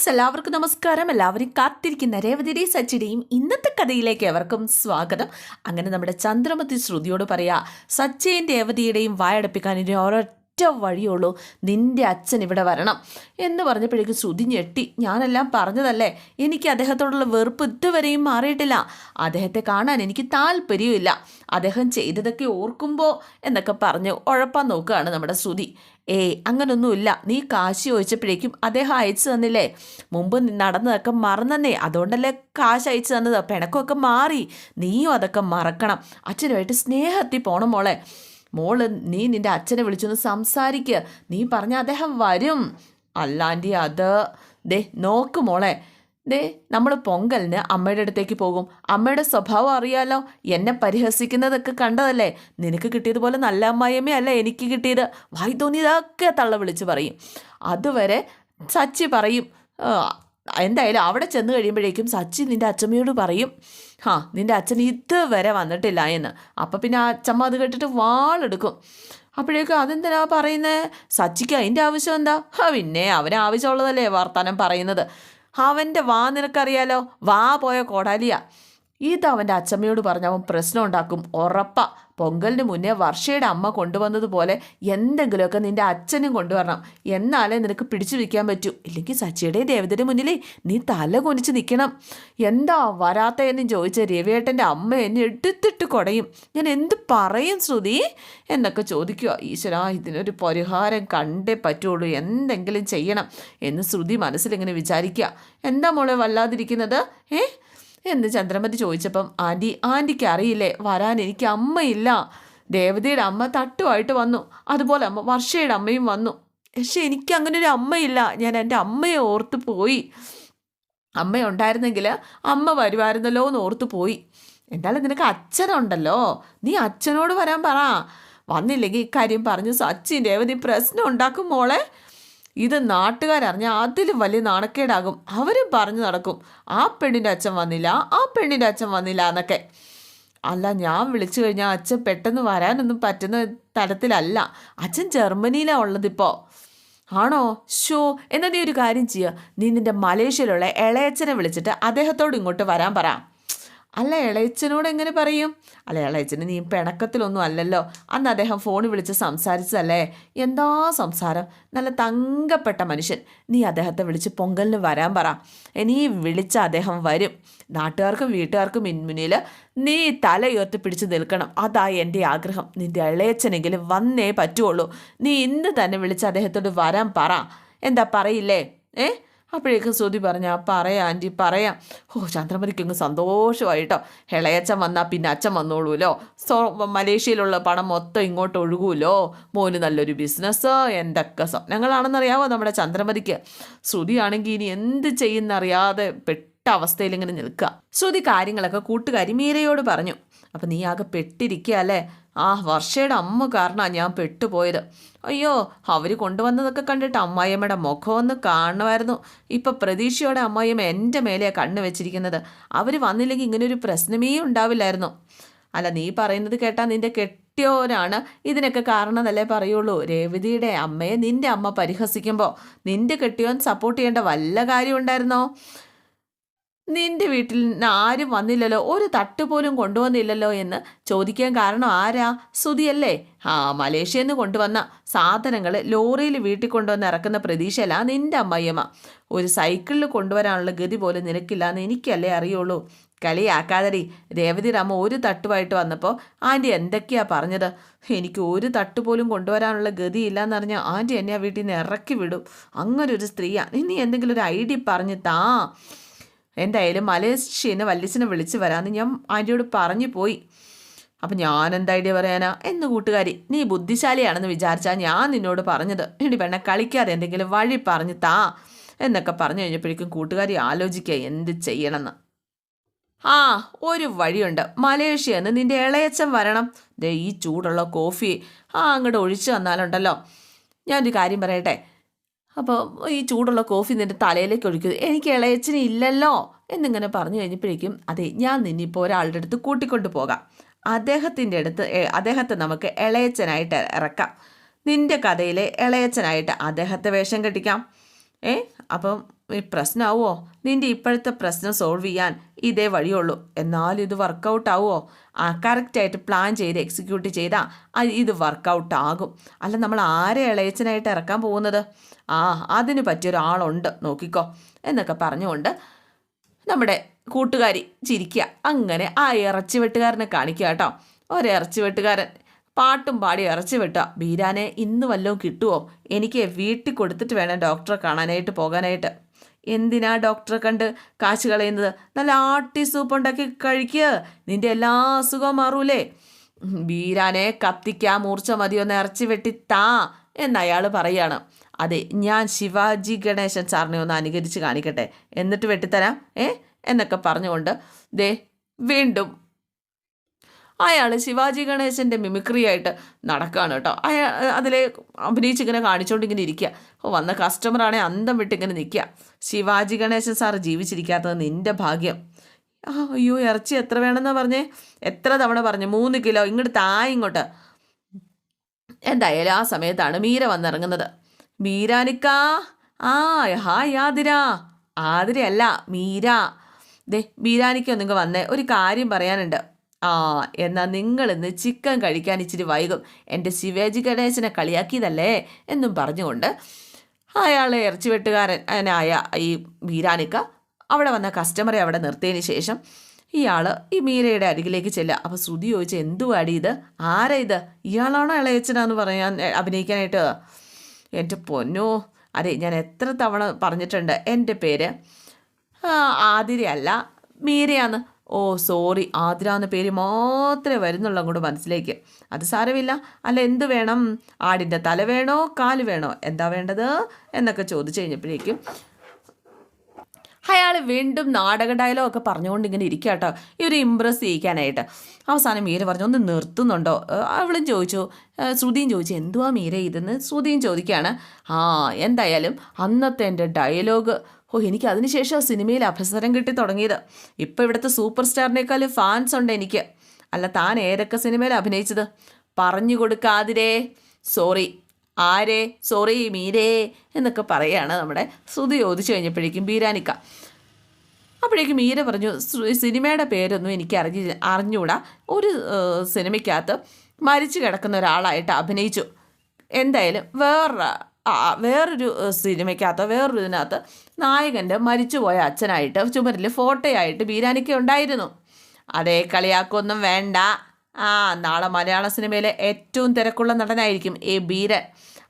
Friends എല്ലാവർക്കും നമസ്കാരം. എല്ലാവരും കാത്തിരിക്കുന്ന രേവതിയുടെയും സച്ചിയുടെയും ഇന്നത്തെ കഥയിലേക്ക് എവർക്കും സ്വാഗതം. അങ്ങനെ നമ്മുടെ ചന്ദ്രമതി ശ്രുതിയോട് പറയാ സച്ചിയും രേവതിയുടെയും വായടപ്പിക്കാൻ ഇനി ഒരൊറ്റ വഴിയുള്ളൂ. നിന്റെ അച്ഛൻ ഇവിടെ വരണം. എന്ന് പറഞ്ഞപ്പോഴേക്കും ശ്രുതി ഞെട്ടി. ഞാനെല്ലാം പറഞ്ഞതല്ലേ? എനിക്ക് അദ്ദേഹത്തോടുള്ള വെറുപ്പ് ഇതുവരെയും മാറിയിട്ടില്ല. അദ്ദേഹത്തെ കാണാൻ എനിക്ക് താല്പര്യമില്ല അദ്ദേഹം ചെയ്തതൊക്കെ ഓർക്കുമ്പോൾ എന്നൊക്കെ പറഞ്ഞ് ഉഴപ്പാൻ നോക്കുകയാണ് നമ്മുടെ ശ്രുതി. ഏയ് അങ്ങനൊന്നുമില്ല. നീ കാശ് ചോദിച്ചപ്പോഴേക്കും അദ്ദേഹം അയച്ചു തന്നില്ലേ? മുമ്പ് നടന്നതൊക്കെ മറന്നെന്നേ. അതുകൊണ്ടല്ലേ കാശ് അയച്ചു തന്നത്? പിണക്കമൊക്കെ മാറി. നീയും അതൊക്കെ മറക്കണം. അച്ഛനുമായിട്ട് സ്നേഹത്തിൽ പോണം മോളെ. മോൾ നീ നിന്റെ അച്ഛനെ വിളിച്ചൊന്ന് സംസാരിക്കുക നീ പറഞ്ഞ അദ്ദേഹം വരും. അല്ലാണ്ടി അത് ദേ നോക്ക് മോളെ. ദേ നമ്മൾ പൊങ്കലിന് അമ്മയുടെ അടുത്തേക്ക് പോകും. അമ്മയുടെ സ്വഭാവം അറിയാലോ. എന്നെ പരിഹസിക്കുന്നതൊക്കെ കണ്ടതല്ലേ? നിനക്ക് കിട്ടിയതുപോലെ നല്ല അമ്മായിയമ്മേ അല്ല എനിക്ക് കിട്ടിയത്. വായി തോന്നിയതൊക്കെ തള്ള വിളിച്ച് പറയും. അതുവരെ സച്ചി പറയും. എന്തായാലും അവിടെ ചെന്ന് കഴിയുമ്പോഴേക്കും സച്ചി നിന്റെ അച്ഛമ്മയോട് പറയും. ഹാ നിന്റെ അച്ഛൻ ഇതുവരെ വന്നിട്ടില്ല എന്ന്. അപ്പം പിന്നെ ആ അച്ഛമ്മ അത് കേട്ടിട്ട് വാളെടുക്കും. അപ്പോഴേക്കും അതെന്തിനാ പറയുന്നത് സച്ചിക്ക് അതിന്റെ ആവശ്യം എന്താ? പിന്നെ അവന് ആവശ്യമുള്ളതല്ലേ വർത്തമാനം പറയുന്നത്. അവന്റെ വാ നിനക്കറിയാലോ? വാ പോയ കോടാലിയാ. ഇത് അവന്റെ അച്ചമ്മയോട് പറഞ്ഞ് അവൻ പ്രശ്നം ഉണ്ടാക്കും. ഉറപ്പാ. പൊങ്കലിന് മുന്നേ വർഷയുടെ അമ്മ കൊണ്ടുവന്നതുപോലെ എന്തെങ്കിലുമൊക്കെ നിന്റെ അച്ഛനും കൊണ്ടുവരണം. എന്നാലേ നിനക്ക് പിടിച്ചു വയ്ക്കാൻ പറ്റൂ. ഇല്ലെങ്കിൽ സച്ചിയുടെ ദേവതയുടെ മുന്നിലേ നീ തല കൊനിച്ച് നിൽക്കണം. എന്താ വരാത്തയെന്നും ചോദിച്ച രവിയേട്ടന്റെ അമ്മ എന്നെ എടുത്തിട്ട് കുടയും. ഞാൻ എന്ത് പറയും ശ്രുതി? എന്നൊക്കെ ചോദിക്കുക. ഈശ്വര ഇതിനൊരു പരിഹാരം കണ്ടേ പറ്റുള്ളൂ. എന്തെങ്കിലും ചെയ്യണം എന്ന് ശ്രുതി മനസ്സിലിങ്ങനെ വിചാരിക്കുക. എന്താ മോളെ വല്ലാതിരിക്കുന്നത്? ഏ? എന്ന് ചന്ദ്രമതി ചോദിച്ചപ്പം ആന്റി ആന്റിക്ക് അറിയില്ലേ? വരാൻ എനിക്ക് അമ്മയില്ല. ദേവതയുടെ അമ്മ തട്ടുമായിട്ട് വന്നു. അതുപോലെ അമ്മ വർഷയുടെ അമ്മയും വന്നു. പക്ഷെ എനിക്ക് അങ്ങനെ ഒരു അമ്മയില്ല. ഞാൻ എന്റെ അമ്മയെ ഓർത്ത് പോയി. അമ്മ ഉണ്ടായിരുന്നെങ്കിൽ അമ്മ വരുമായിരുന്നല്ലോ എന്ന് ഓർത്ത് പോയി. എന്തായാലും നിനക്ക് അച്ഛനുണ്ടല്ലോ. നീ അച്ഛനോട് വരാൻ പറ. വന്നില്ലെങ്കിൽ ഇക്കാര്യം പറഞ്ഞ് സച്ചിൻ രേവതി പ്രശ്നം ഉണ്ടാക്കും മോളെ. ഇത് നാട്ടുകാരറിഞ്ഞ അതിൽ വലിയ നാണക്കേടാകും. അവരും പറഞ്ഞു നടക്കും ആ പെണ്ണിന്റെ അച്ഛൻ വന്നില്ല ആ പെണ്ണിന്റെ അച്ഛൻ വന്നില്ല എന്നൊക്കെ. അല്ല ഞാൻ വിളിച്ചു കഴിഞ്ഞാൽ അച്ഛൻ പെട്ടെന്ന് വരാനൊന്നും പറ്റുന്ന തരത്തിലല്ല. അച്ഛൻ ജർമ്മനിയിലാണ് ഉള്ളതിപ്പോൾ ആണോ? ഷോ എന്നാൽ നീ ഒരു കാര്യം ചെയ്യുക നീ നിന്റെ മലേഷ്യയിലുള്ള ഇളയച്ചനെ വിളിച്ചിട്ട് അദ്ദേഹത്തോട് ഇങ്ങോട്ട് വരാൻ പറ. അല്ല ഇളയച്ചനോട് എങ്ങനെ പറയും? അല്ല ഇളയച്ചന് നീ പിണക്കത്തിലൊന്നും അല്ലല്ലോ. അന്ന് അദ്ദേഹം ഫോണിൽ വിളിച്ച് സംസാരിച്ചതല്ലേ? എന്താ സംസാരം? നല്ല തങ്കപ്പെട്ട മനുഷ്യൻ. നീ അദ്ദേഹത്തെ വിളിച്ച് പൊങ്കലിന് വരാൻ പറ. ഇനി വിളിച്ച അദ്ദേഹം വരും. നാട്ടുകാർക്കും വീട്ടുകാർക്കും മുന്നിൽ നീ തല ഉയർത്തി പിടിച്ച് നിൽക്കണം. അതാ എന്റെ ആഗ്രഹം. നിന്റെ ഇളയച്ചനെങ്കിലും വന്നേ പറ്റുള്ളൂ. നീ ഇന്ന് തന്നെ വിളിച്ച് അദ്ദേഹത്തോട് വരാൻ പറ. എന്താ പറയില്ലേ? ഏ? അപ്പോഴേക്കും ശ്രുതി പറഞ്ഞ പറയാം ആന്റി പറയാം. ഓ ചന്ദ്രമതിക്ക് ഇങ്ങ് സന്തോഷമായിട്ടോ. ഇളയച്ചൻ വന്നാൽ പിന്നെ അച്ഛൻ വന്നോളൂല്ലോ. സോ മലേഷ്യയിലുള്ള പണം മൊത്തം ഇങ്ങോട്ട് ഒഴുകുമല്ലോ മോന് നല്ലൊരു ബിസിനസ് എന്തൊക്കെ സ്വപ്നങ്ങളാണെന്നറിയാവോ നമ്മുടെ ചന്ദ്രമതിക്ക്. ശ്രുതിയാണെങ്കിൽ ഇനി എന്ത് ചെയ്യുന്നറിയാതെ പെട്ട അവസ്ഥയിൽ ഇങ്ങനെ നിൽക്കുക. ശ്രുതി കാര്യങ്ങളൊക്കെ കൂട്ടുകാരി മീരയോട് പറഞ്ഞു. അപ്പം നീ ആകെ പെട്ടിരിക്കുക അല്ലേ? ആ വർഷയുടെ അമ്മ കാരണമാണ് ഞാൻ പെട്ടുപോയത്. അയ്യോ അവർ കൊണ്ടുവന്നതൊക്കെ കണ്ടിട്ട് അമ്മായിയമ്മയുടെ മുഖം ഒന്ന് കാണുമായിരുന്നു ഇപ്പം പ്രതീക്ഷയോടെ അമ്മായിയമ്മ എന്റെ മേലെയാണ് കണ്ണു വെച്ചിരിക്കുന്നത്. അവർ വന്നില്ലെങ്കിൽ ഇങ്ങനൊരു പ്രശ്നമേ ഉണ്ടാവില്ലായിരുന്നു. അല്ല നീ പറയുന്നത് കേട്ടാൽ നിന്റെ കെട്ടിയോരാണ് ഇതിനൊക്കെ കാരണം എന്നല്ലേ പറയുള്ളൂ. രേവതിയുടെ അമ്മയെ നിന്റെ അമ്മ പരിഹസിക്കുമ്പോൾ നിന്റെ കെട്ടിയോൻ സപ്പോർട്ട് ചെയ്യേണ്ട വല്ല കാര്യം ഉണ്ടായിരുന്നോ നിന്റെ വീട്ടിൽ നിന്ന് ആരും വന്നില്ലല്ലോ. ഒരു തട്ട് പോലും കൊണ്ടുവന്നില്ലല്ലോ എന്ന് ചോദിക്കാൻ കാരണം ആരാ? സുതിയല്ലേ ആ മലേഷ്യയിൽ നിന്ന് കൊണ്ടുവന്ന സാധനങ്ങൾ ലോറിയിൽ വീട്ടിൽ കൊണ്ടുവന്ന് ഇറക്കുന്ന പ്രതീക്ഷയല്ല നിന്റെ അമ്മയമ്മ ഒരു സൈക്കിളിൽ കൊണ്ടുവരാനുള്ള ഗതി പോലും നിനക്കില്ല എന്ന് എനിക്കല്ലേ അറിയുള്ളൂ. കളിയാക്കാതടി. രേവതി രാമ ഒരു തട്ടുമായിട്ട് വന്നപ്പോൾ ആന്റി എന്തൊക്കെയാ പറഞ്ഞത്? എനിക്ക് ഒരു തട്ട് പോലും കൊണ്ടുവരാനുള്ള ഗതിയില്ലാന്ന് പറഞ്ഞാൽ ആന്റി എന്നെ ആ വീട്ടിൽ നിന്ന് ഇറക്കി വിടും. അങ്ങനൊരു സ്ത്രീയാണ് ഇനി എന്തെങ്കിലും ഒരു ഐഡിയ പറഞ്ഞ് താ. എന്തായാലും മലേഷ്യനെ വല്യച്ഛനെ വിളിച്ച് വരാമെന്ന് ഞാൻ ആന്റിയോട് പറഞ്ഞു പോയി. അപ്പം ഞാൻ എന്താ ഐഡിയ പറയാനാ? എന്ന് കൂട്ടുകാരി നീ ബുദ്ധിശാലിയാണെന്ന് വിചാരിച്ചാൽ ഞാൻ നിന്നോട് പറഞ്ഞത്. എടി പെണ്ണ കളിക്കാതെ എന്തെങ്കിലും വഴി പറഞ്ഞ് താ എന്നൊക്കെ പറഞ്ഞു കഴിഞ്ഞപ്പോഴേക്കും കൂട്ടുകാരി ആലോചിക്കുക എന്ത് ചെയ്യണമെന്ന്? ആ ഒരു വഴിയുണ്ട്. മലേഷ്യ എന്ന് നിന്റെ ഇളയച്ചൻ വരണം. ദേ ഈ ചൂടുള്ള കോഫി. ആ അങ്ങോട്ട് ഒഴിച്ചു തന്നാലുണ്ടല്ലോ. ഞാനൊരു കാര്യം പറയട്ടെ? അപ്പോൾ ഈ ചൂടുള്ള കോഫി നിന്റെ തലയിലേക്ക് ഒഴിക്കും. എനിക്ക് ഇളയച്ചന് ഇല്ലല്ലോ എന്നിങ്ങനെ പറഞ്ഞു കഴിഞ്ഞപ്പോഴേക്കും അതെ ഞാൻ നിന്നിപ്പോൾ ഒരാളുടെ അടുത്ത് കൂട്ടിക്കൊണ്ട് പോകാം. അദ്ദേഹത്തിന്റെ അടുത്ത് അദ്ദേഹത്തെ നമുക്ക് ഇളയച്ചനായിട്ട് ഇറക്കാം. നിന്റെ കഥയിലെ ഇളയച്ചനായിട്ട് അദ്ദേഹത്തെ വേഷം കെട്ടിക്കാം. ഏ അപ്പം പ്രശ്നമാവോ നിന്റെ ഇപ്പോഴത്തെ പ്രശ്നം സോൾവ് ചെയ്യാൻ ഇതേ വഴിയുള്ളൂ. എന്നാലും ഇത് വർക്കൗട്ട് ആവുമോ ആ കറക്റ്റായിട്ട് പ്ലാൻ ചെയ്ത് എക്സിക്യൂട്ട് ചെയ്താൽ ഇത് വർക്കൗട്ട് ആകും. അല്ല നമ്മൾ ആരെ ഇളയച്ചനായിട്ട് ഇറക്കാൻ പോകുന്നത്? ആ അതിന് പറ്റിയൊരാളുണ്ട് നോക്കിക്കോ. എന്നൊക്കെ പറഞ്ഞുകൊണ്ട് നമ്മുടെ കൂട്ടുകാരി ചിരിക്കുക. അങ്ങനെ ആ ഇറച്ചി വെട്ടുകാരനെ കാണിക്കുക കേട്ടോ. ഒരിറച്ചി വെട്ടുകാരൻ പാട്ടും പാടി ഇറച്ചി വെട്ടുക. ബീരാനെ ഇന്ന് വല്ലതും കിട്ടുമോ എനിക്ക് വീട്ടിൽ കൊടുത്തിട്ട് വേണം ഡോക്ടറെ കാണാനായിട്ട് പോകാനായിട്ട്. എന്തിനാ ഡോക്ടറെ കണ്ട് കാശ് കളയുന്നത്? നല്ല ആട്ടി സൂപ്പ് ഉണ്ടാക്കി കഴിക്കുക നിന്റെ എല്ലാ അസുഖവും മാറൂലേ. ബീരാനെ കത്തിക്കാ മൂർച്ച മതിയൊന്ന് ഇറച്ചി വെട്ടി താ എന്ന് അയാൾ പറയാണ്. അതെ ഞാൻ ശിവാജി ഗണേശൻ സാറിനെ ഒന്ന് അനുകരിച്ച് കാണിക്കട്ടെ. എന്നിട്ട് വെട്ടിത്തരാം ഏ? എന്നൊക്കെ പറഞ്ഞുകൊണ്ട് ദേ വീണ്ടും അയാൾ ശിവാജി ഗണേശന്റെ മിമിക്രി ആയിട്ട് നടക്കുകയാണ് കേട്ടോ. അയാൾ അതിലെ അഭിനയിച്ചിങ്ങനെ ഇങ്ങനെ ഇരിക്കുക അപ്പോൾ വന്ന കസ്റ്റമറാണെ അന്തം വിട്ടിങ്ങനെ നിൽക്കുക ശിവാജി ഗണേശൻ സാറ് ജീവിച്ചിരിക്കാത്തത് നിന്റെ ഭാഗ്യം. അയ്യോ ഇറച്ചി എത്ര വേണമെന്നാണ് പറഞ്ഞേ? എത്ര തവണ പറഞ്ഞു. മൂന്ന് കിലോ ഇങ്ങോട്ട് താ ഇങ്ങോട്ട്. എന്തായാലും ആ സമയത്താണ് മീര വന്നിറങ്ങുന്നത്. മീരാനിക്ക. ആ ഹായ് ആതിര. ആതിരയല്ല മീര. ദേ മീരാനിക്ക നിങ്ങൾ വന്നേ. ഒരു കാര്യം പറയാനുണ്ട്. ആ എന്നാൽ നിങ്ങളിന്ന് ചിക്കൻ കഴിക്കാൻ ഇച്ചിരി വൈകും. എന്റെ ശിവേജി ഗണേശനെ കളിയാക്കിയതല്ലേ എന്നും പറഞ്ഞുകൊണ്ട് അയാളെ ഇറച്ചി വെട്ടുകാരനായ ഈ മീരാനിക്ക അവിടെ വന്ന കസ്റ്റമറെ അവിടെ നിർത്തിയതിന് ശേഷം ഇയാൾ ഈ മീരയുടെ അരികിലേക്ക് ചെല്ലുക. അപ്പോൾ ശ്രുതി ചോദിച്ചു എന്തുവാടി ഇത്? ആരാ ഇത്? ഇയാളാണോ ഇളയച്ചനാന്ന് പറയാൻ അഭിനയിക്കാനായിട്ട്? എന്റെ പൊന്നോ അതെ ഞാൻ എത്ര തവണ പറഞ്ഞിട്ടുണ്ട്. എന്റെ പേര് ആതിരയല്ല മീരയാന്ന്. ഓ സോറി ആതിര എന്ന പേര് മാത്രമേ വരുന്നുള്ളൂ അങ്ങോട്ട് മനസ്സിലേക്ക്. അത് സാരമില്ല. അല്ല എന്ത് വേണം? ആടിന്റെ തല വേണോ? കാൽ വേണോ? എന്താ വേണ്ടത്? എന്നൊക്കെ ചോദിച്ചു കഴിഞ്ഞപ്പോഴേക്കും അയാൾ വീണ്ടും നാടക ഡയലോഗൊക്കെ പറഞ്ഞുകൊണ്ട് ഇങ്ങനെ ഇരിക്കുക കേട്ടോ. ഇവർ ഇമ്പ്രസ് ചെയ്യിക്കാനായിട്ട്. അവസാനം മീര പറഞ്ഞു ഒന്ന് നിർത്തുന്നുണ്ടോ? അവളും ചോദിച്ചു. ശ്രുതിയും ചോദിച്ചു എന്തുവാ മീര ഇതെന്ന്? ശ്രുതിയും ചോദിക്കുകയാണ് ആ എന്തായാലും അന്നത്തെ എന്റെ ഡയലോഗ് ഓ എനിക്ക് അതിനുശേഷം സിനിമയിൽ അവസരം കിട്ടി തുടങ്ങിയത്. ഇപ്പോൾ ഇവിടുത്തെ സൂപ്പർ സ്റ്റാറിനേക്കാൾ ഫാൻസ് ഉണ്ട് എനിക്ക്. അല്ല താൻ ഏതൊക്കെ സിനിമയിൽ അഭിനയിച്ചത്? പറഞ്ഞു കൊടുക്കാതിരേ. സോറി ആരേ? സോറി മീരേ. എന്നൊക്കെ പറയാണ് നമ്മുടെ ശ്രുതി ചോദിച്ചു കഴിഞ്ഞപ്പോഴേക്കും ബീരാനിക്ക. അപ്പോഴേക്കും മീര പറഞ്ഞു "ശ്രു- സിനിമയുടെ പേരൊന്നും എനിക്ക് അറിഞ്ഞി അറിഞ്ഞുകൂടാ ഒരു സിനിമയ്ക്കകത്ത് മരിച്ചു കിടക്കുന്ന ഒരാളായിട്ട് അഭിനയിച്ചു. എന്തായാലും വേറൊരു ആ, വേറൊരു സിനിമയ്ക്കകത്ത് വേറൊരു ഇതിനകത്ത് നായകന്റെ മരിച്ചുപോയ അച്ഛനായിട്ട് ചുമരിൽ ഫോട്ടോയായിട്ട് ബീരാനിക്ക ഉണ്ടായിരുന്നു. അതേ കളിയാക്കൊന്നും വേണ്ട. ആ നാളെ മലയാള സിനിമയിലെ ഏറ്റവും തിരക്കുള്ള നടനായിരിക്കും എ ബീരൻ.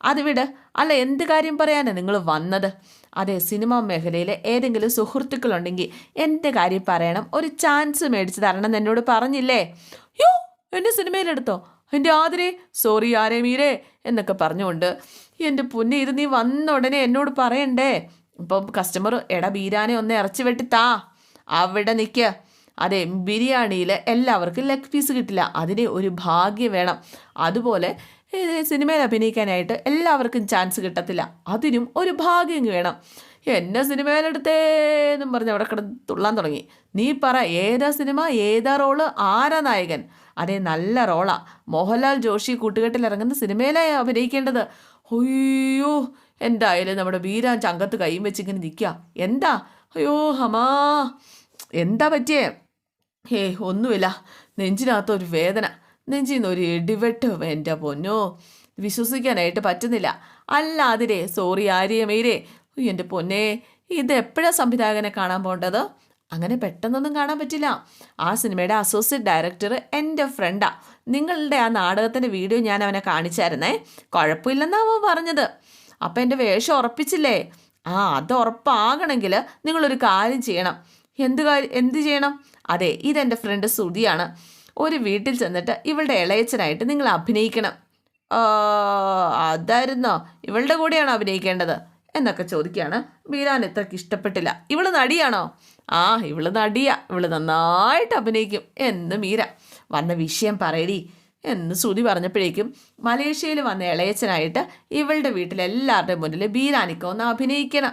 അത് വിട് അല്ല എന്ത് കാര്യം പറയാനാണ് നിങ്ങൾ വന്നത്? അതെ സിനിമാ മേഖലയിലെ ഏതെങ്കിലും സുഹൃത്തുക്കളുണ്ടെങ്കിൽ എന്റെ കാര്യം പറയണം. ഒരു ചാൻസ് മേടിച്ച് തരണം എന്നോട് പറഞ്ഞില്ലേ? യോ എന്നെ സിനിമയിലെടുത്തോ? എന്റെ ആതിരെ സോറി ആരേ മീരേ എന്നൊക്കെ പറഞ്ഞുകൊണ്ട് എന്റെ പൊന്നെ ഇത് നീ വന്ന ഉടനെ എന്നോട് പറയണ്ടേ? ഇപ്പം കസ്റ്റമർ എടാ ബീരാനെ ഒന്ന് ഇറച്ചി വെട്ടി താ. അവിടെ നിൽക്കുക അതെ ബിരിയാണിയിൽ എല്ലാവർക്കും ലെഗ് പീസ് കിട്ടില്ല. അതിന് ഒരു ഭാഗ്യം വേണം. അതുപോലെ സിനിമയിൽ അഭിനയിക്കാനായിട്ട് എല്ലാവർക്കും ചാൻസ് കിട്ടത്തില്ല. അതിനും ഒരു ഭാഗ്യം വേണം. എന്നെ സിനിമയിലെടുത്തേന്നും പറഞ്ഞ് അവിടെ കിടന്ന് തുള്ളാൻ തുടങ്ങി. നീ പറ ഏതാ സിനിമ? ഏതാ റോൾ ആരാ നായകൻ? അതെ നല്ല റോളാ. മോഹൻലാൽ ജോഷി കൂട്ടുകെട്ടിൽ ഇറങ്ങുന്ന സിനിമയിലായി അഭിനയിക്കേണ്ടത്. അയ്യോ എന്തായാലും നമ്മുടെ വീരാൻ ചങ്കത്ത് കൈയും വെച്ചിങ്ങനെ നിൽക്കുക എന്താ? അയ്യോ ഹമാ. എന്താ പറ്റിയേ? ഹേ ഒന്നുമില്ല. നെഞ്ചിനകത്തൊരു വേദന. നെഞ്ചിൽ ഒരു ഇടിവെട്ട് എന്റെ പൊന്നോ. വിശ്വസിക്കാനായിട്ട് പറ്റുന്നില്ല. അല്ല അതിരെ സോറി ആര്യമേരേ എന്റെ പൊന്നേ. ഇത് എപ്പോഴാണ് സംവിധായകനെ കാണാൻ പോകേണ്ടത് അങ്ങനെ പെട്ടെന്നൊന്നും കാണാൻ പറ്റില്ല. ആ സിനിമയുടെ അസോസിയേറ്റ് ഡയറക്ടർ എന്റെ ഫ്രണ്ടാ നിങ്ങളുടെ ആ നാടകത്തിന്റെ വീഡിയോ ഞാൻ അവനെ കാണിച്ചായിരുന്നേ. കുഴപ്പമില്ലെന്നാ അവൻ പറഞ്ഞത്? അപ്പം എന്റെ വേഷം ഉറപ്പിച്ചില്ലേ? ആ അത് ഉറപ്പാകണമെങ്കിൽ നിങ്ങളൊരു കാര്യം ചെയ്യണം. എന്ത് കാര്യം എന്ത് ചെയ്യണം? അതെ ഇതെന്റെ ഫ്രണ്ട് ശ്രുതിയാണ്. ഒരു വീട്ടിൽ ചെന്നിട്ട് ഇവളുടെ ഇളയച്ചനായിട്ട് നിങ്ങൾ അഭിനയിക്കണം. അതായിരുന്നോ? ഇവളുടെ കൂടെയാണോ അഭിനയിക്കേണ്ടത്? എന്നൊക്കെ ചോദിക്കുകയാണ്. ബീരാൻ ഇത്രയ്ക്ക് ഇഷ്ടപ്പെട്ടില്ല. ഇവൾ നടിയാണോ? ആ ഇവൾ നടിയാ. ഇവൾ നന്നായിട്ട് അഭിനയിക്കും. എന്ന് മീര വന്ന വിഷയം പറയടി എന്ന് ശ്രുതി പറഞ്ഞപ്പോഴേക്കും മലേഷ്യയിൽ വന്ന ഇളയച്ചനായിട്ട് ഇവളുടെ വീട്ടിലെല്ലാവരുടെയും മുന്നിൽ ബീരാനിക്ക ഒന്ന് അഭിനയിക്കണം.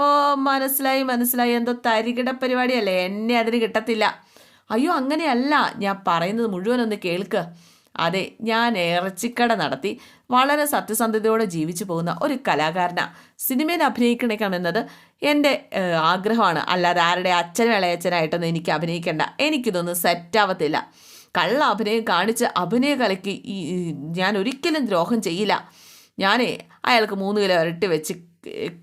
ഓ മനസ്സിലായി മനസ്സിലായി. എന്തോ തരികിട പരിപാടിയല്ലേ? എന്നെ അതിന് കിട്ടത്തില്ല. അയ്യോ അങ്ങനെയല്ല. ഞാൻ പറയുന്നത് മുഴുവനൊന്ന് കേൾക്ക്. അതെ ഞാൻ ഇറച്ചിക്കട നടത്തി വളരെ സത്യസന്ധതയോടെ ജീവിച്ചു പോകുന്ന ഒരു കലാകാരനാണ് സിനിമയിൽ അഭിനയിക്കണമെന്നത് എന്റെ ഏഹ്, ആഗ്രഹമാണ്. അല്ലാതെ ആരുടെ അച്ഛനും ഇളയച്ചനായിട്ടൊന്നും എനിക്ക് അഭിനയിക്കേണ്ട. എനിക്കിതൊന്നും സെറ്റാവത്തില്ല കള്ള അഭിനയം കാണിച്ച് അഭിനയ കലയ്ക്ക് ഞാൻ ഒരിക്കലും ദ്രോഹം ചെയ്യില്ല. ഞാനേ അയാൾക്ക് മൂന്ന് കിലോ ഇരട്ടി വെച്ച്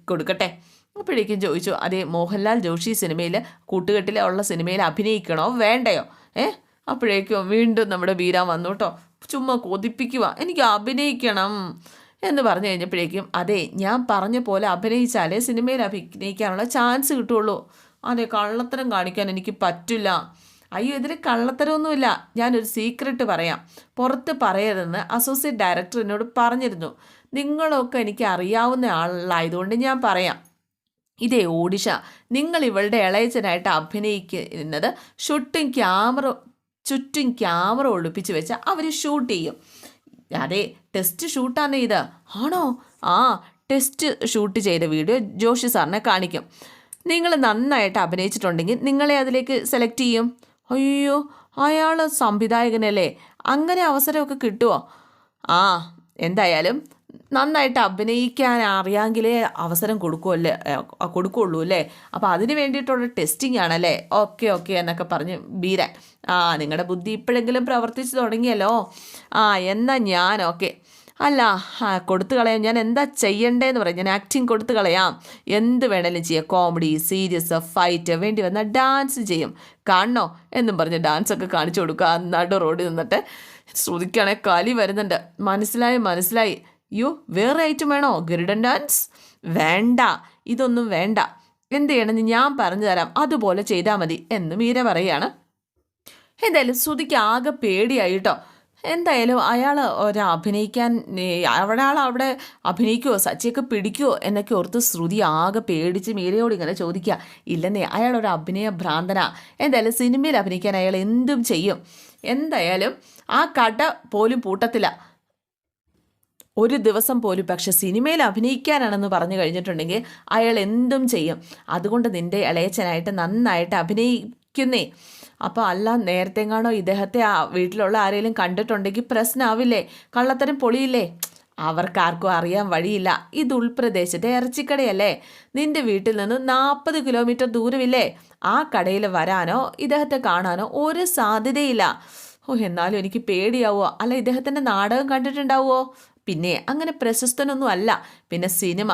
കൊടുക്കട്ടെ? അപ്പോഴേക്കും ചോദിച്ചു അതേ മോഹൻലാൽ ജോഷി സിനിമയിൽ കൂട്ടുകെട്ടിലെ ഉള്ള സിനിമയിൽ അഭിനയിക്കണോ? വേണ്ടയോ? ഏ? അപ്പോഴേക്കും വീണ്ടും നമ്മുടെ വീര വന്നു കേട്ടോ. ചുമ്മാ കൊതിപ്പിക്കുക എനിക്ക് അഭിനയിക്കണം എന്ന് പറഞ്ഞു കഴിഞ്ഞപ്പോഴേക്കും അതെ ഞാൻ പറഞ്ഞ പോലെ അഭിനയിച്ചാലേ സിനിമയിൽ അഭിനയിക്കാനുള്ള ചാൻസ് കിട്ടുള്ളൂ. അതെ കള്ളത്തരം കാണിക്കാൻ എനിക്ക് പറ്റില്ല. അയ്യോ ഇതിൽ കള്ളത്തരമൊന്നുമില്ല. ഞാനൊരു സീക്രട്ട് പറയാം. പുറത്ത് പറയരുതെന്ന് അസോസിയേറ്റ് ഡയറക്ടർ എന്നോട് പറഞ്ഞിരുന്നു. നിങ്ങളൊക്കെ എനിക്ക് അറിയാവുന്ന ആളായതുകൊണ്ട് ഞാൻ പറയാം. ഇതേ ഓഡിഷ നിങ്ങൾ ഇവളുടെ ഇളയച്ചനായിട്ട് അഭിനയിക്കുന്നത് ഷൂട്ടിംഗ് ക്യാമറ ചുറ്റും ക്യാമറ ഒളിപ്പിച്ച് വെച്ച് അവർ ഷൂട്ട് ചെയ്യും. അതെ ടെസ്റ്റ് ഷൂട്ടാണ് ഇത്. ആണോ? ആ ടെസ്റ്റ് ഷൂട്ട് ചെയ്ത വീഡിയോ ജോഷി സാറിനെ കാണിക്കും. നിങ്ങൾ നന്നായിട്ട് അഭിനയിച്ചിട്ടുണ്ടെങ്കിൽ നിങ്ങളെ അതിലേക്ക് സെലക്ട് ചെയ്യും. അയ്യോ അയാൾ സംവിധായകനല്ലേ? അങ്ങനെ അവസരമൊക്കെ കിട്ടുമോ ആ എന്തായാലും നന്നായിട്ട് അഭിനയിക്കാൻ അറിയാമെങ്കിലേ അവസരം കൊടുക്കുമല്ലേ കൊടുക്കുള്ളൂ അല്ലേ? അപ്പോൾ അതിന് വേണ്ടിയിട്ടുള്ള ടെസ്റ്റിംഗ് ആണല്ലേ? ഓക്കെ ഓക്കെ എന്നൊക്കെ പറഞ്ഞ് ബീരാൻ. ആ നിങ്ങളുടെ ബുദ്ധി ഇപ്പോഴെങ്കിലും പ്രവർത്തിച്ചു തുടങ്ങിയല്ലോ. ആ എന്നാ ഞാൻ ഓക്കെ. അല്ല കൊടുത്തു കളയാം. ഞാൻ എന്താ ചെയ്യണ്ടേന്ന് പറയാം. ഞാൻ ആക്ടിങ് കൊടുത്തു കളയാം. എന്ത് വേണേലും ചെയ്യാം. കോമഡി സീരിയസ് ഫൈറ്റ് വേണ്ടി വന്നാൽ ഡാൻസ് ചെയ്യും. കാണണോ? എന്നും പറഞ്ഞ് ഡാൻസൊക്കെ കാണിച്ചു കൊടുക്കുക. നടു റോഡിൽ നിന്നിട്ട് ശ്രുതിക്കാണെ കലി വരുന്നുണ്ട്. മനസ്സിലായി മനസ്സിലായി. യോ വേറെ ഐറ്റം വേണോ? ഗരുഡൻ ഡാൻസ്? വേണ്ട. ഇതൊന്നും വേണ്ട. എന്ത് ചെയ്യണമെന്ന് ഞാൻ പറഞ്ഞു തരാം. അതുപോലെ ചെയ്താൽ മതി എന്ന് മീര പറയുകയാണ്. എന്തായാലും ശ്രുതിക്ക് ആകെ പേടിയായി കേട്ടോ. എന്തായാലും അയാൾ ഒരു അഭിനയിക്കാൻ അവിടെ ആൾ അവിടെ അഭിനയിക്കുമോ സച്ചിയൊക്കെ പിടിക്കുമോ എന്നൊക്കെ ഓർത്ത് ശ്രുതി ആകെ പേടിച്ച് മീരയോട് ഇങ്ങനെ ചോദിക്കുക. ഇല്ലെന്നേ അയാൾ ഒരു അഭിനയ ഭ്രാന്തനാ. എന്തായാലും സിനിമയിൽ അഭിനയിക്കാൻ അയാൾ എന്തും ചെയ്യും. എന്തായാലും ആ കട പോലും പൂട്ടത്തില്ല. ഒരു ദിവസം പോലും പക്ഷെ സിനിമയിൽ അഭിനയിക്കാനാണെന്ന് പറഞ്ഞു കഴിഞ്ഞിട്ടുണ്ടെങ്കിൽ അയാൾ എന്തും ചെയ്യും. അതുകൊണ്ട് നിന്റെ ഇളയച്ചനായിട്ട് നന്നായിട്ട് അഭിനയിക്കുന്നേ. അപ്പോൾ അല്ല നേരത്തെങ്ങാണോ ഇദ്ദേഹത്തെ ആ വീട്ടിലുള്ള ആരെങ്കിലും കണ്ടിട്ടുണ്ടെങ്കിൽ പ്രശ്നമാവില്ലേ കള്ളത്തരം പൊളിയില്ലേ? അവർക്കാർക്കും അറിയാൻ വഴിയില്ല. ഇത് ഉൾപ്രദേശത്തെ ഇറച്ചിക്കടയല്ലേ? നിന്റെ വീട്ടിൽ നിന്ന് നാൽപ്പത് കിലോമീറ്റർ ദൂരമില്ലേ? ആ കടയിൽ വരാനോ ഇദ്ദേഹത്തെ കാണാനോ ഒരു സാധ്യതയില്ല. ഓ എന്നാലും എനിക്ക് പേടിയാവോ അല്ല ഇദ്ദേഹത്തിന്റെ നാടകം കണ്ടിട്ടുണ്ടാവുമോ? പിന്നെ അങ്ങനെ പ്രശസ്തനൊന്നും അല്ല. പിന്നെ സിനിമ.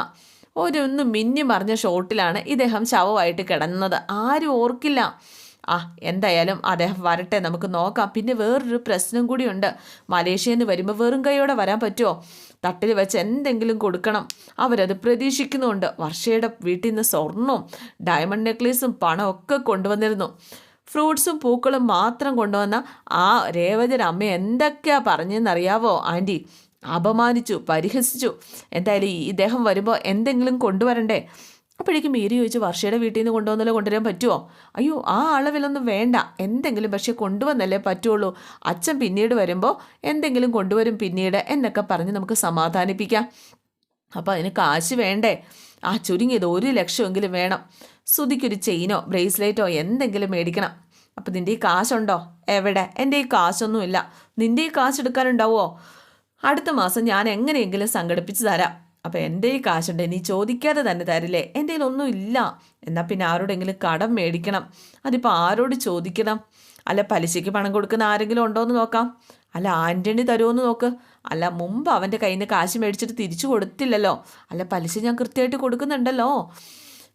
ഒരൊന്ന് മിന്നി മറിഞ്ഞ ഷോട്ടിലാണ് ഇദ്ദേഹം ശവമായിട്ട് കിടന്നത്. ആരും ഓർക്കില്ല. ആ എന്തായാലും അദ്ദേഹം വരട്ടെ നമുക്ക് നോക്കാം. പിന്നെ വേറൊരു പ്രശ്നം കൂടിയുണ്ട്. മലേഷ്യയിൽ നിന്ന് വരുമ്പോൾ വെറും കൈയോടെ വരാൻ പറ്റുമോ തട്ടിൽ വെച്ച് എന്തെങ്കിലും കൊടുക്കണം. അവരത് പ്രതീക്ഷിക്കുന്നുണ്ട്. വർഷയുടെ വീട്ടിൽ നിന്ന് സ്വർണവും ഡയമണ്ട് നെക്ലേസും പണവും ഒക്കെ കൊണ്ടുവന്നിരുന്നു. ഫ്രൂട്ട്സും പൂക്കളും മാത്രം കൊണ്ടുവന്ന ആ രേവതിയുടെ അമ്മ എന്തൊക്കെയാ പറഞ്ഞെന്നറിയാവോ ആന്റി അപമാനിച്ചു പരിഹസിച്ചു. എന്തായാലും ഇദ്ദേഹം വരുമ്പോൾ എന്തെങ്കിലും കൊണ്ടുവരണ്ടേ? അപ്പോഴേക്കും മീരി ചോദിച്ചു വർഷയുടെ വീട്ടിൽ നിന്ന് കൊണ്ടുവന്നല്ലോ കൊണ്ടുവരാൻ പറ്റുമോ അയ്യോ ആ അളവിലൊന്നും വേണ്ട. എന്തെങ്കിലും പക്ഷേ കൊണ്ടുവന്നല്ലേ പറ്റുള്ളൂ. അച്ഛൻ പിന്നീട് വരുമ്പോൾ എന്തെങ്കിലും കൊണ്ടുവരും പിന്നീട് എന്നൊക്കെ പറഞ്ഞ് നമുക്ക് സമാധാനിപ്പിക്കാം. അപ്പോൾ അതിന് കാശ് വേണ്ടേ? ആ ചുരുങ്ങിയത് ഒരു ലക്ഷമെങ്കിലും വേണം. സുതിക്കൊരു ചെയിനോ ബ്രേസ്ലെറ്റോ എന്തെങ്കിലും മേടിക്കണം. അപ്പം നിന്റെ ഈ കാശുണ്ടോ? എവിടെ? എന്റെ ഈ കാശൊന്നുമില്ല. നിന്റെ ഈ കാശ് എടുക്കാനുണ്ടാവോ അടുത്ത മാസം ഞാൻ എങ്ങനെയെങ്കിലും സംഘടിപ്പിച്ച് തരാം. അപ്പം എന്റെ ഈ കാശുണ്ട് നീ ചോദിക്കാതെ തന്നെ തരില്ലേ? എന്റെ ഒന്നും ഇല്ല. എന്നാൽ പിന്നെ ആരോടെങ്കിലും കടം മേടിക്കണം. അതിപ്പോൾ ആരോട് ചോദിക്കണം? അല്ല പലിശയ്ക്ക് പണം കൊടുക്കുന്ന ആരെങ്കിലും ഉണ്ടോ എന്ന് നോക്കാം. അല്ല ആന്റണി തരുമോയെന്ന് നോക്ക്. അല്ല മുമ്പ് അവന്റെ കയ്യിൽ നിന്ന് കാശ് മേടിച്ചിട്ട് തിരിച്ചു കൊടുത്തില്ലല്ലോ. അല്ല പലിശ ഞാൻ കൃത്യമായിട്ട് കൊടുക്കുന്നുണ്ടല്ലോ.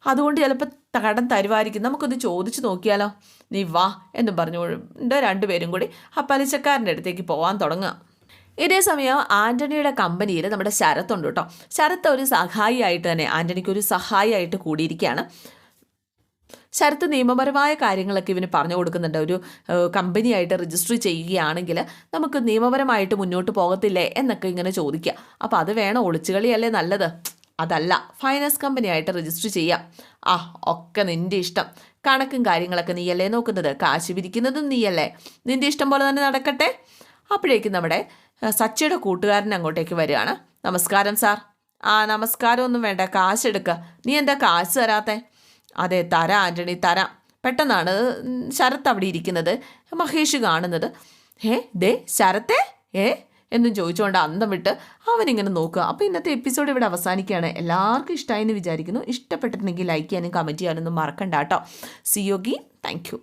അതുകൊണ്ട് ചിലപ്പോൾ കടം തരുമായിരിക്കും. നമുക്കൊന്ന് ചോദിച്ചു നോക്കിയാലോ. നീ വാ എന്നും പറഞ്ഞു രണ്ടുപേരും കൂടി ആ പലിശക്കാരന്റെ അടുത്തേക്ക് പോകാൻ തുടങ്ങുക. ഇതേ സമയം ആന്റണിയുടെ കമ്പനിയിൽ നമ്മുടെ ശരത്തുണ്ട് കേട്ടോ. ശരത്ത് ഒരു സഹായിയായിട്ട് തന്നെ ആന്റണിക്ക് ഒരു സഹായിയായിട്ട് കൂടിയിരിക്കുകയാണ്. ശരത്ത് നിയമപരമായ കാര്യങ്ങളൊക്കെ ഇവന് പറഞ്ഞു കൊടുക്കുന്നുണ്ട്. ഒരു കമ്പനിയായിട്ട് രജിസ്റ്റർ ചെയ്യുകയാണെങ്കിൽ നമുക്ക് നിയമപരമായിട്ട് മുന്നോട്ട് പോകത്തില്ലേ എന്നൊക്കെ ഇങ്ങനെ ചോദിക്കുക. അപ്പോൾ അത് വേണം? ഒളിച്ചുകളിയല്ലേ നല്ലത്? അതല്ല ഫൈനാൻസ് കമ്പനിയായിട്ട് രജിസ്റ്റർ ചെയ്യാം ആ ഒക്കെ നിന്റെ ഇഷ്ടം. കണക്കും കാര്യങ്ങളൊക്കെ നീയല്ലേ നോക്കുന്നത്? കാശ് പിരിക്കുന്നതും നീയല്ലേ? നിന്റെ ഇഷ്ടം പോലെ തന്നെ നടക്കട്ടെ. അപ്പോഴേക്കും നമ്മുടെ സച്ചയുടെ കൂട്ടുകാരൻ അങ്ങോട്ടേക്ക് വരികയാണ്. നമസ്കാരം സാർ. ആ നമസ്കാരമൊന്നും വേണ്ട. കാശ് എടുക്കുക നീ എന്താ കാശ് തരാത്തേ? അതെ തരാം ആന്റണി തരാം. പെട്ടെന്നാണ് ശരത്ത് അവിടെ ഇരിക്കുന്നത്. മഹേഷ് കാണുന്നത്. ഏ ദേ ശരത്തെ? ഏ എന്നും ചോദിച്ചുകൊണ്ട് അന്തം വിട്ട് അവനിങ്ങനെ നോക്കുക. അപ്പോൾ ഇന്നത്തെ എപ്പിസോഡ് ഇവിടെ അവസാനിക്കുകയാണ്. എല്ലാവർക്കും ഇഷ്ടമായി എന്ന് വിചാരിക്കുന്നു. ഇഷ്ടപ്പെട്ടിട്ടുണ്ടെങ്കിൽ ലൈക്ക് ചെയ്യാനും കമന്റ് ചെയ്യാനൊന്നും മറക്കണ്ട കേട്ടോ. സിയോഗി താങ്ക് യു